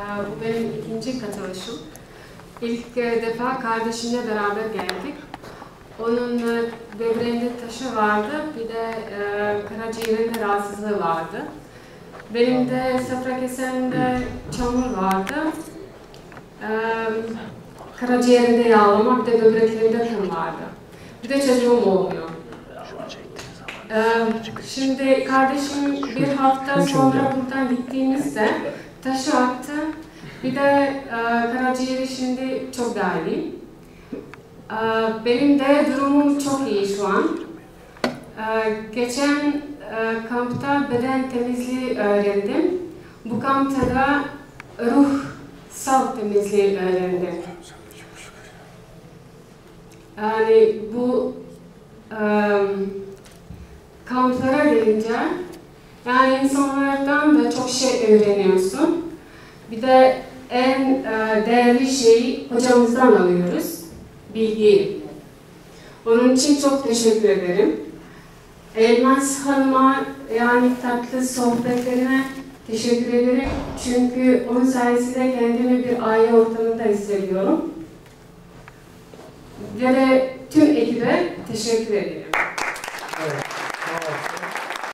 Ee, Bu benim ikinci katılışım. İlk e, defa kardeşimle beraber geldik. Onun e, böbreğinde taşı vardı, bir de e, karaciğerinde rahatsızlığı vardı. Benim de safra kesemde çamur vardı. E, karaciğerinde yağlama, bir de böbreklerinde kan vardı. Bir de çocuğum olmuyor. E, şimdi kardeşim bir hafta sonra buradan gittiğimizde taşı. Bir de e, karaciğeri şimdi çok iyi. E, benim de durumum çok iyi şu an. E, geçen kampta beden temizliği öğrendim. Bu kampta da ruhsal temizliği öğrendim. Yani bu e, kamplara gelince yani insanlardan da çok şey öğreniyorsun. Bir de en e, değerli şeyi hocamızdan alıyoruz. Bilgi. Onun için çok teşekkür ederim. Elmas Hanım'a yani tatlı sohbetlerine teşekkür ederim. Çünkü onun sayesinde kendimi bir aile ortamında hissediyorum. Ve tüm ekibe teşekkür ederim.